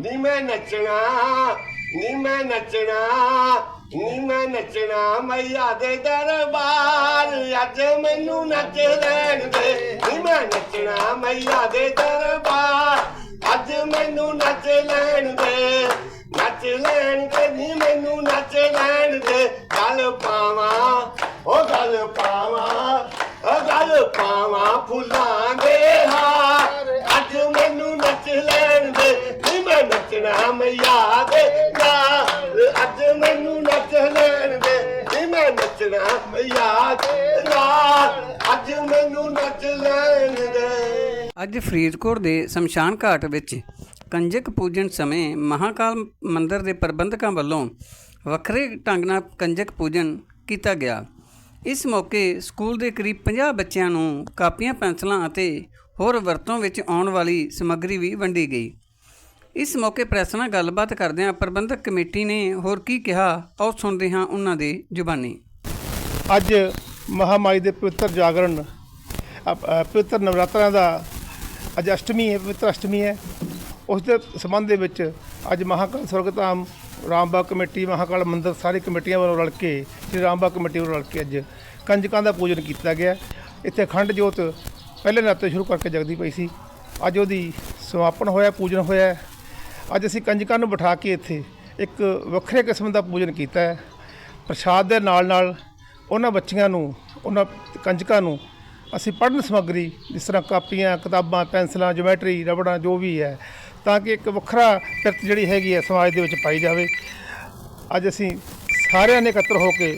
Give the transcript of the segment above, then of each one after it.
ਨੀ ਮੈਂ ਨੱਚਣਾ, ਨੀ ਮੈਂ ਨੱਚਣਾ, ਨੀ ਮੈਂ ਨੱਚਣਾ ਮਈਆ ਦੇ ਦਰਬਾਰ। ਅੱਜ ਮੈਨੂੰ ਨੱਚ ਲੈਣ ਦੇ। ਨੀ ਮੈਂ ਨੱਚਣਾ ਮਈਆ ਦੇ ਦਰਬਾਰ। ਅੱਜ ਮੈਨੂੰ ਨੱਚ ਲੈਣ ਦੇ। ਨੱਚ ਲੈਣ ਦੇ ਨੀ ਮੈਨੂੰ ਨੱਚ ਲੈਣ ਦੇ। ਗੱਲ ਪਾਵਾਂ ਉਹ ਗੱਲ ਪਾਵਾਂ ਉਹ ਗੱਲ ਪਾਵਾਂ ਫੁੱਲਾਂ ਦੇ ਹਾਰ। ਨੱਚਣਾ ਮਈਆ ਅੱਜ ਮੈਨੂੰ ਨੱਚ ਲੈਣ ਦੇ। ਨੀ ਮੈਂ ਨੱਚਣਾ ਮਈਆ ਦੇ ਅੱਜ ਮੈਨੂੰ ਨੱਚ ਲੈਣ ਦੇ। ਅੱਜ ਫਰੀਦਕੋਟ ਦੇ ਸ਼ਮਸ਼ਾਨ ਘਾਟ ਵਿੱਚ ਕੰਜਕ ਪੂਜਨ ਸਮੇਂ ਮਹਾਕਾਲ ਮੰਦਿਰ ਦੇ ਪ੍ਰਬੰਧਕਾਂ ਵੱਲੋਂ ਵੱਖਰੇ ਢੰਗ ਨਾਲ ਕੰਜਕ ਪੂਜਨ ਕੀਤਾ ਗਿਆ। ਇਸ ਮੌਕੇ ਸਕੂਲ ਦੇ ਕਰੀਬ 50 ਬੱਚਿਆਂ ਨੂੰ ਕਾਪੀਆਂ, ਪੈਨਸਲਾਂ ਅਤੇ ਹੋਰ ਵਰਤੋਂ ਵਿੱਚ ਆਉਣ ਵਾਲੀ ਸਮੱਗਰੀ ਵੀ ਵੰਡੀ ਗਈ। ਇਸ ਮੌਕੇ ਪ੍ਰੈਸ ਨਾਲ ਗੱਲਬਾਤ ਕਰਦਿਆਂ ਪ੍ਰਬੰਧਕ ਕਮੇਟੀ ਨੇ ਹੋਰ ਕੀ ਕਿਹਾ, ਆਓ ਸੁਣਦੇ ਹਾਂ ਉਹਨਾਂ ਦੇ ਜ਼ੁਬਾਨੀ। ਅੱਜ ਮਹਾਮਾਈ ਦੇ ਪਵਿੱਤਰ ਜਾਗਰਣ ਅਪ- ਪਵਿੱਤਰ ਨਵਰਾਤਰਿਆਂ ਦਾ ਅੱਜ ਅਸ਼ਟਮੀ ਹੈ, ਪਵਿੱਤਰ ਅਸ਼ਟਮੀ ਹੈ। ਉਸ ਦੇ ਸੰਬੰਧ ਦੇ ਵਿੱਚ ਅੱਜ ਮਹਾਕਾਲ ਸੁਰਗਤਾਮ ਰਾਮਬਾਗ ਕਮੇਟੀ, ਮਹਾਕਾਲ ਮੰਦਿਰ ਸਾਰੀ ਕਮੇਟੀਆਂ ਵੱਲੋਂ ਰਲ ਕੇ, ਸ਼੍ਰੀ ਰਾਮਬਾਗ ਕਮੇਟੀ ਵੱਲੋਂ ਰਲ ਕੇ ਅੱਜ ਕੰਜਕਾਂ ਦਾ ਪੂਜਨ ਕੀਤਾ ਗਿਆ। ਇੱਥੇ ਖੰਡ ਜੋਤ ਪਹਿਲੇ ਨਾਤੇ ਸ਼ੁਰੂ ਕਰਕੇ ਜਗਦੀ ਪਈ ਸੀ। ਅੱਜ ਉਹਦੀ ਸਮਾਪਨ ਹੋਇਆ, ਪੂਜਨ ਹੋਇਆ। ਅੱਜ ਅਸੀਂ ਕੰਜਕਾਂ ਨੂੰ ਬਿਠਾ ਕੇ ਇੱਥੇ ਇੱਕ ਵੱਖਰੇ ਕਿਸਮ ਦਾ ਪੂਜਨ ਕੀਤਾ ਹੈ। ਪ੍ਰਸ਼ਾਦ ਦੇ ਨਾਲ ਨਾਲ ਉਹਨਾਂ ਬੱਚੀਆਂ ਨੂੰ, ਉਹਨਾਂ ਕੰਜਕਾਂ ਨੂੰ ਅਸੀਂ ਪੜ੍ਹਨ ਸਮੱਗਰੀ, ਜਿਸ ਤਰ੍ਹਾਂ ਕਾਪੀਆਂ, ਕਿਤਾਬਾਂ, ਪੈਨਸਲਾਂ ਜਿਓਮੈਟਰੀ ਰਬੜਾਂ, ਜੋ ਵੀ ਹੈ, ਤਾਂ ਕਿ ਇੱਕ ਵੱਖਰਾ ਕਿਰਤ ਜਿਹੜੀ ਹੈਗੀ ਹੈ ਸਮਾਜ ਦੇ ਵਿੱਚ ਪਾਈ ਜਾਵੇ। ਅੱਜ ਅਸੀਂ ਸਾਰਿਆਂ ਨੇ ਇਕੱਤਰ ਹੋ ਕੇ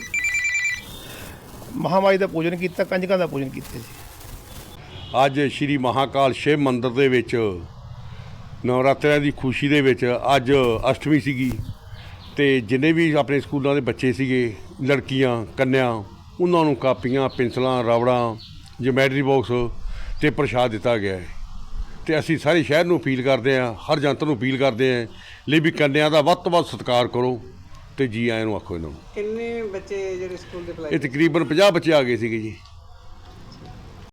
ਮਹਾਮਾਈ ਦਾ ਪੂਜਨ ਕੀਤਾ, ਕੰਜਕਾਂ ਦਾ ਪੂਜਨ ਕੀਤਾ ਜੀ। ਅੱਜ ਸ਼੍ਰੀ ਮਹਾਕਾਲ ਸ਼ਿਵ ਮੰਦਿਰ ਦੇ ਵਿੱਚ ਨਵਰਾਤਰਿਆਂ ਦੀ ਖੁਸ਼ੀ ਦੇ ਵਿੱਚ ਅੱਜ ਅਸ਼ਟਮੀ ਸੀਗੀ ਤੇ ਜਿੰਨੇ ਵੀ ਆਪਣੇ ਸਕੂਲਾਂ ਦੇ ਬੱਚੇ ਸੀਗੇ ਲੜਕੀਆਂ ਕੰਨਿਆਂ ਉਹਨਾਂ ਨੂੰ ਕਾਪੀਆਂ ਪੈਨਸਲਾਂ ਰਬੜਾਂ ਜਿਓਮੈਟਰੀ ਬਾਕਸ ਤੇ ਪ੍ਰਸ਼ਾਦ ਦਿੱਤਾ ਗਿਆ ਹੈ। ਤੇ ਅਸੀਂ ਸਾਰੇ ਸ਼ਹਿਰ ਨੂੰ ਅਪੀਲ ਕਰਦੇ ਹਾਂ ਹਰ ਜਨਤਾ ਨੂੰ ਅਪੀਲ ਕਰਦੇ ਹਾਂ ਲਈ ਵੀ ਕੰਨਿਆਂ ਦਾ ਵੱਧ ਤੋਂ ਵੱਧ ਸਤਿਕਾਰ ਕਰੋ ਤੇ ਜੀ ਆਇਆਂ ਨੂੰ ਆਖੋ ਇਹਨਾਂ ਨੂੰ। ਕਿੰਨੇ ਬੱਚੇ ਜਿਹੜੇ ਸਕੂਲ ਦੇ ਇਹ ਤਕਰੀਬਨ 50 ਬੱਚੇ ਆ ਗਏ ਸੀਗੇ ਜੀ।